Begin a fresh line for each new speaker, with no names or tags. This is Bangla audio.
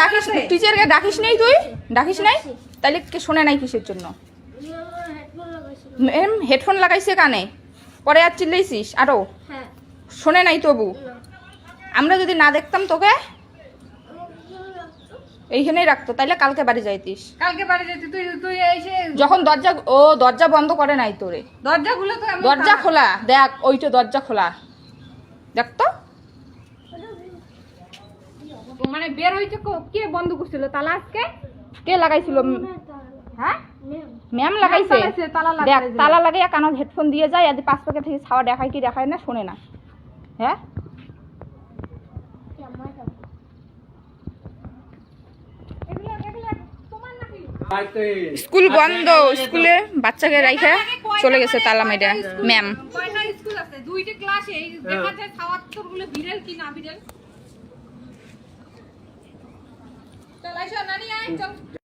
ডাকিস টিচারকে ডাকিস নেই তুই? ডাকিস নাই? তাহলে কে শোনে নাই কিসের জন্য? ম্যাম হেডফোন লাগাইছে কানে? পরে আর চিল্লাইছিস? আরও?
হ্যাঁ।
শোনে নাই তবু? আমরা যদি না দেখতাম তোকে এইখানেই রাখতো। তাইলে কালকে বাড়ি যাইতিস।
কালকে বাড়ি যেতে তুই তুই এসে
যখন দরজা ও দরজা বন্ধ করে নাই তোরে।
দরজা দরজাগুলো তো
দরজা খোলা। দেখ ওইটা দরজা খোলা। দেখ তো।
মানে বের হইতে কো- কে বন্ধ করছিল? তালা আজকে?
কে লাগাইছিল?
হ্যাঁ?
ম্যাম। লাগাইছে? দেখ। তালা লাগাইয়া কানত হেডফোন দিয়ে যায়? আর পাঁচ প্যাকেট থেকে ছাওয়া দেখায় কি দেখায় না? শোনে না। হ্যাঁ? স্কুল বন্ধ। স্কুলে বাচ্চাকে রাইখা চলে গেছে তালা মেয়েরা ম্যাম।
কয়টা স্কুল আছে? দুইটা ক্লাসে এই দেখা যায়গুলো ভিড়েল কি না ভিড়েল চল আইসো নানি আয় চল